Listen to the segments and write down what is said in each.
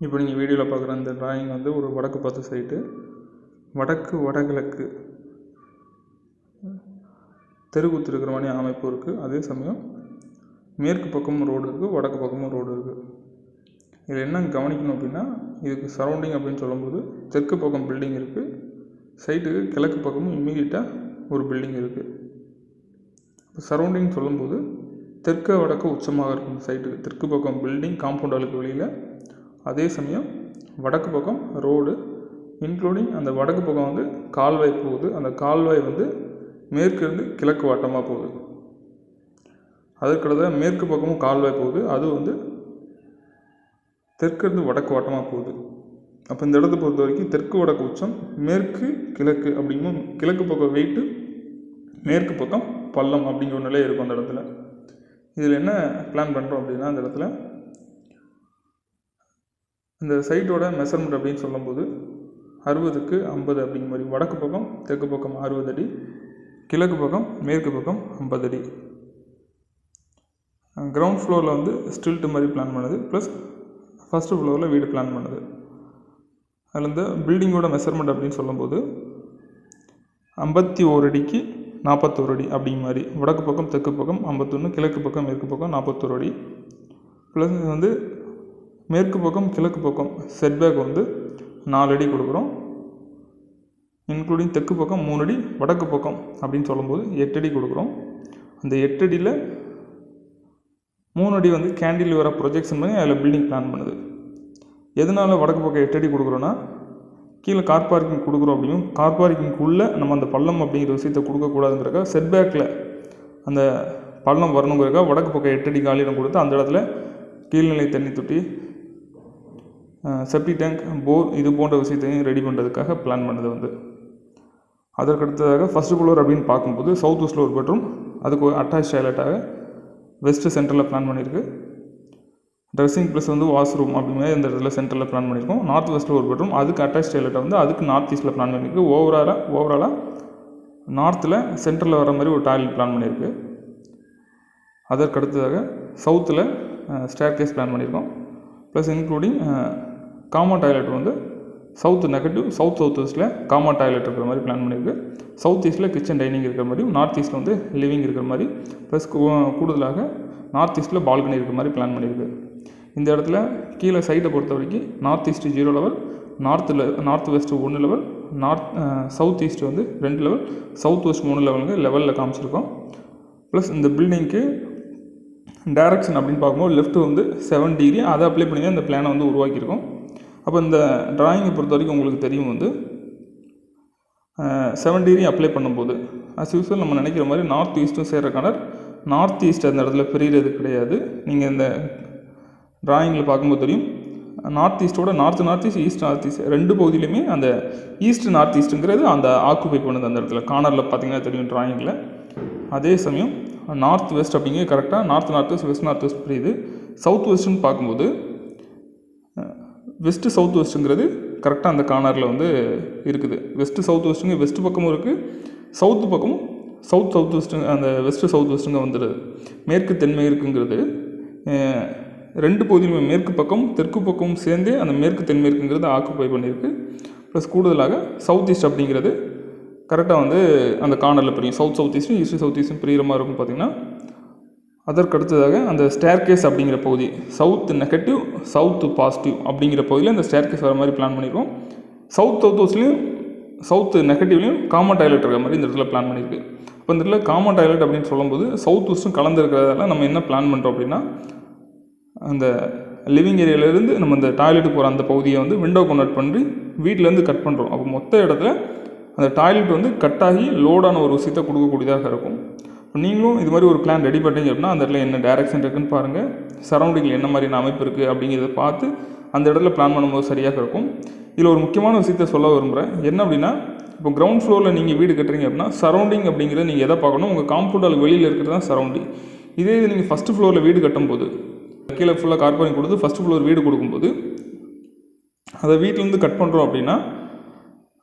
இப்போ நீங்கள் வீடியோவில் பார்க்குற அந்த டிராயிங் வந்து ஒரு வடக்கு பார்த்த சைட்டு வடக்கு வடகிழக்கு தெருக்கூத்து இருக்கிற மாதிரி அமைப்பு இருக்குது அதே சமயம் மேற்கு பக்கமும் ரோடு இருக்குது வடக்கு பக்கமும் ரோடு இருக்குது இதில் என்ன கவனிக்கணும் அப்படின்னா இதுக்கு சரௌண்டிங் அப்படின்னு சொல்லும்போது தெற்கு பக்கம் பில்டிங் இருக்குது சைட்டுக்கு கிழக்கு பக்கமும் இம்மீடியட்டாக ஒரு பில்டிங் இருக்குது சரௌண்டிங் சொல்லும்போது தெற்கு வடக்கு உச்சமாக இருக்கும் சைட்டுக்கு தெற்கு பக்கம் பில்டிங் காம்பவுண்டாலுக்கு வெளியில் அதே சமயம் வடக்கு பக்கம் ரோடு இன்க்ளூடிங் அந்த வடக்கு பக்கம் வந்து கால்வாய் போகுது. அந்த கால்வாய் வந்து மேற்கிருந்து கிழக்கு வட்டமாக போகுது. அதற்கடுத்த மேற்கு பக்கமும் கால்வாய் போகுது. அது வந்து தெற்கிருந்து வடக்கு வட்டமாக போகுது. அப்போ இந்த இடத்த பொறுத்த வரைக்கும் தெற்கு வடக்கு உச்சம் மேற்கு கிழக்கு அப்படிங்கும் கிழக்கு பக்கம் வெயிட்டு மேற்கு பக்கம் பள்ளம் அப்படிங்கிற ஒரு நிலை இருக்கும் அந்த இடத்துல. இதில் என்ன பிளான் பண்ணுறோம் அப்படின்னா அந்த இடத்துல இந்த சைட்டோட மெஷர்மெண்ட் அப்படின்னு சொல்லும்போது அறுபதுக்கு ஐம்பது அப்படிங்கிற மாதிரி வடக்கு பக்கம் தெற்கு பக்கம் அறுபது அடி கிழக்கு பக்கம் மேற்கு பக்கம் ஐம்பது அடி. கிரவுண்ட் ஃப்ளோரில் வந்து ஸ்டில்ட்டு மாதிரி பிளான் பண்ணுது ப்ளஸ் ஃபஸ்ட்டு ஃப்ளோரில் வீடு பிளான் பண்ணுது. அதில் இந்த பில்டிங்கோட மெஷர்மெண்ட் அப்படின்னு சொல்லும்போது ஐம்பத்தி ஓரு அடிக்கு நாற்பத்தோரு அடி அப்படிங்க மாதிரி வடக்கு பக்கம் தெற்கு பக்கம் ஐம்பத்தொன்று கிழக்கு பக்கம் மேற்கு பக்கம் நாற்பத்தோரு அடி. ப்ளஸ் வந்து மேற்கு பக்கம் கிழக்கு பக்கம் செட்பேக் வந்து நாலு அடி கொடுக்குறோம். இன்க்ளூடிங் தெற்கு பக்கம் மூணு அடி வடக்கு பக்கம் அப்படின்னு சொல்லும்போது எட்டு அடி கொடுக்குறோம். அந்த எட்டு அடியில் மூணு அடி வந்து கேண்டில் வர ப்ரொஜெக்ஷன் பண்ணி அதில் பில்டிங் பிளான் பண்ணுது. எதனால் வடக்கு பக்கம் எட்டு அடி கொடுக்குறோன்னா கீழே கார் பார்க்கிங் கொடுக்குறோம் அப்படியும் கார் பார்க்கிங்குள்ளே நம்ம அந்த பள்ளம் அப்படிங்கிற விஷயத்தை கொடுக்கக்கூடாதுங்கிறக்கா செட்பேக்கில் அந்த பள்ளம் வரணுங்கிறக்கா வடக்கு பக்கம் எட்டு அடி காலியிடம் கொடுத்து அந்த இடத்துல கீழ்நிலை தண்ணி தொட்டி செப்டி டேங்க் போர் இது போன்ற விஷயத்தையும் ரெடி பண்ணுறதுக்காக பிளான் பண்ணது வந்து. அதற்கடுத்ததாக ஃபஸ்ட்டு ஃப்ளோர் அப்படின்னு பார்க்கும்போது சவுத் வெஸ்ட்டில் ஒரு பெட்ரூம் அதுக்கு அட்டாச் டாய்லெட்டாக வெஸ்ட்டு சென்டரில் பிளான் பண்ணியிருக்கு ட்ரெஸ்ஸிங் ப்ளஸ் வந்து வாஷ்ரூம் அப்படிங்கிற இந்த இடத்துல சென்டரில் பிளான் பண்ணியிருக்கோம் நார்த் வெஸ்ட்டில் ஒரு பெட்ரூம் அதுக்கு அட்டாச் டாய்லெட்டை வந்து அதுக்கு நார்த் ஈஸ்ட்டில் பிளான் பண்ணியிருக்கு ஓவராலாக ஓவராலாக நார்த்தில் சென்டரில் வர மாதிரி ஒரு டாய்லெட் பிளான் பண்ணியிருக்கு அதற்கு அடுத்ததாக சவுத்தில் ஸ்டேர் கேஸ் பிளான் பண்ணியிருக்கோம் ப்ளஸ் இன்க்ளூடிங் காமன் டாய்லெட் வந்து சவுத் நெகட்டிவ் சவுத் சவுத் வெஸ்ட்டில் காமன் டாய்லெட் இருக்கிற மாதிரி பிளான் பண்ணியிருக்கு. சவுத் ஈஸ்ட்டில் கிச்சன் டைனிங் இருக்கிற மாதிரியும் நார்த் ஈஸ்ட்டில் வந்து லிவிங் இருக்கிற மாதிரி ப்ளஸ் கூடுதலாக நார்த் ஈஸ்ட்டில் பால்கனி இருக்கிற மாதிரி பிளான் பண்ணியிருக்கு. இந்த இடத்துல கீழே சைட்டை பொறுத்த வரைக்கும் நார்த் ஈஸ்ட்டு ஜீரோ லெவல் நார்த்தில் நார்த் வெஸ்ட்டு ஒன்று லெவல் நார்த் சவுத் ஈஸ்ட் வந்து ரெண்டு லெவல் சவுத் வெஸ்ட் மூணு லெவலுங்க லெவலில் காமிச்சிருக்கோம். ப்ளஸ் இந்த பில்டிங்க்கு டேரக்ஷன் அப்படின்னு பார்க்கும்போது லெஃப்ட் வந்து செவன் டிகிரி அதை அப்ளை பண்ணி தான் இந்த பிளானை வந்து உருவாக்கியிருக்கோம். அப்போ இந்த டிராயிங்கை பொறுத்த வரைக்கும் உங்களுக்கு தெரியும் வந்து செவன் டிகிரி அப்ளை பண்ணும்போது அஸ் யூஸ்வல் நம்ம நினைக்கிற மாதிரி நார்த் ஈஸ்ட்டும் சேர்கிற கலர் நார்த் ஈஸ்ட் அந்த இடத்துல பிரிகிறது கிடையாது. நீங்கள் இந்த டிராயிங்கில் பார்க்கும்போது தெரியும் north ஈஸ்ட்டோட north north east east north east ரெண்டு பகுதியிலுமே அந்த ஈஸ்ட் நார்த் ஈஸ்ட்டுங்கிறது அந்த ஆக்குபை பண்ணுது அந்த இடத்துல. கார்னரில் பார்த்தீங்கன்னா தெரியும் டிராயிங்கில் அதே சமயம் நார்த் வெஸ்ட் அப்படிங்கிறது கரெக்டாக north north west west north west புரியுது. சவுத் வெஸ்ட்டுன்னு பார்க்கும்போது வெஸ்ட்டு சவுத் வெஸ்ட்டுங்கிறது கரெக்டாக அந்த கார்னரில் வந்து இருக்குது. வெஸ்ட்டு சவுத் வெஸ்ட்டுங்க வெஸ்ட் பக்கமும் இருக்குது சவுத்து பக்கமும் சவுத் சவுத் வெஸ்ட்டுங்க அந்த வெஸ்ட்டு சவுத் வெஸ்ட்டுங்க வந்துடுது மேற்கு தென்மேற்குங்கிறது ரெண்டு பகுதியுமே மேற்கு பக்கம் தெற்கு பக்கமும் சேர்ந்தே அந்த மேற்கு தென்மேற்குங்கிறது ஆக்குப்பை பண்ணியிருக்கு ப்ளஸ் கூடுதலாக சவுத் ஈஸ்ட் அப்படிங்கிறது கரெக்டாக வந்து அந்த கார்னரில் பிரியும். சவுத் சவுத் ஈஸ்ட்டும் ஈஸ்ட் சவுத் ஈஸ்ட்டும் பிரியிற மாதிரி இருக்கும் பார்த்திங்கன்னா அதற்கு அடுத்ததாக அந்த ஸ்டேர்கேஸ் அப்படிங்கிற பகுதி சவுத் நெகட்டிவ் சவுத்து பாசிட்டிவ் அப்படிங்கிற பகுதியில் அந்த ஸ்டேர்கேஸ் வர மாதிரி பிளான் பண்ணியிருக்கோம் சவுத் சவுத் ஹவுஸ்லேயும் சவுத்து நெகட்டிவ்லேயும் காமன் டாய்லெட் இருக்கிற மாதிரி இந்த இடத்துல பிளான் பண்ணியிருக்கு இப்போ இந்த இடத்துல காமன் டாய்லெட் அப்படின்னு சொல்லும்போது சவுத் வெஸ்ட்டும் கலந்து இருக்கிறதால நம்ம என்ன பிளான் பண்ணுறோம் அப்படின்னா அந்த லிவிங் ஏரியாவிலேருந்து நம்ம இந்த டாய்லெட்டுக்கு போகிற அந்த பகுதியை வந்து விண்டோ கன்வெர்ட் பண்ணி வீட்டிலேருந்து கட் பண்ணுறோம் அப்போ மொத்த இடத்துல அந்த டாய்லெட் வந்து கட் ஆகி லோடான ஒரு விஷயத்தை கொடுக்கக்கூடியதாக இருக்கும். இப்போ நீங்களும் இது மாதிரி ஒரு பிளான் ரெடி பண்ணீங்க அப்படின்னா அந்த இடத்துல என்ன டேரக்ஷன் இருக்குன்னு பாருங்கள் சரௌண்டிங்கில் என்ன மாதிரியான அமைப்பு இருக்குது அப்படிங்கிறத பார்த்து அந்த இடத்துல பிளான் பண்ணும்போது சரியாக இருக்கும். இதில் ஒரு முக்கியமான விஷயத்த சொல்ல விரும்புகிறேன் என்ன அப்படின்னா இப்போ கிரவுண்ட் ஃப்ளோரில் நீங்கள் வீடு கட்டுறீங்க அப்படின்னா சரௌண்டிங் அப்படிங்கிறத நீங்கள் எதை பார்க்கணும்? உங்கள் காம்பவுண்டால் வெளியில் இருக்கிறது தான் சரௌண்டிங் இதே இது நீங்கள் ஃபஸ்ட்டு ஃப்ளோரில் வீடு கட்டும்போது கீழே ஃபுல்லாக கார்பனிங் கொடுத்து ஃபஸ்ட் ஃப்ளோர் வீடு கொடுக்கும்போது அதை வீட்டிலேருந்து கட் பண்ணுறோம் அப்படின்னா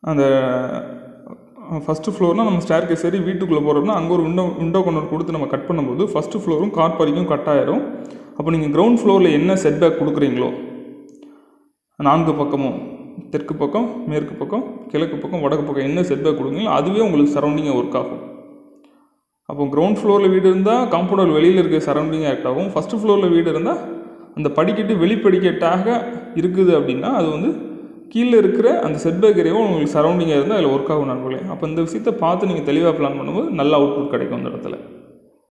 அந்த ஃபஸ்ட்டு ஃப்ளோர்னால் நம்ம ஸ்டேர் கேஸ் ஏறி வீட்டுக்குள்ளே போகிறோம்னா அங்கே ஒரு விண்டோ விண்டோ கொண்டு கொடுத்து நம்ம கட் பண்ணும்போது ஃபஸ்ட்டு ஃப்ளோரும் கார் பார்க்கிங்கும் கட் ஆயிரும். அப்போ நீங்கள் கிரவுண்ட் ஃப்ளோரில் என்ன செட்பேக் கொடுக்குறீங்களோ நான்கு பக்கமும் தெற்கு பக்கம் மேற்கு பக்கம் கிழக்கு பக்கம் வடக்கு பக்கம் என்ன செட்பேக் கொடுங்களோ அதுவே உங்களுக்கு சரௌண்டிங்காக ஒர்க் ஆகும். அப்போ கிரவுண்ட் ஃப்ளோரில் வீடு இருந்தால் காம்பவுண்ட் வெளியில் இருக்க சரௌண்டிங் ஆக்ட் ஆகும். ஃபஸ்ட்டு ஃப்ளோரில் வீடு இருந்தால் அந்த படிக்கட்டு வெளிப்படிக்கட்டாக இருக்குது அப்படின்னா அது வந்து கீழே இருக்கிற அந்த செட்பேக் ஏரியாவும் உங்களுக்கு சரௌண்டிங்காக இருந்தால் அதில் ஒர்க் ஆகும் நண்பர்களே. அப்போ இந்த விஷயத்தை பார்த்து நீங்கள் தெளிவாக பிளான் பண்ணும்போது நல்ல அவுட்புட் கிடைக்கும் அந்த இடத்துல.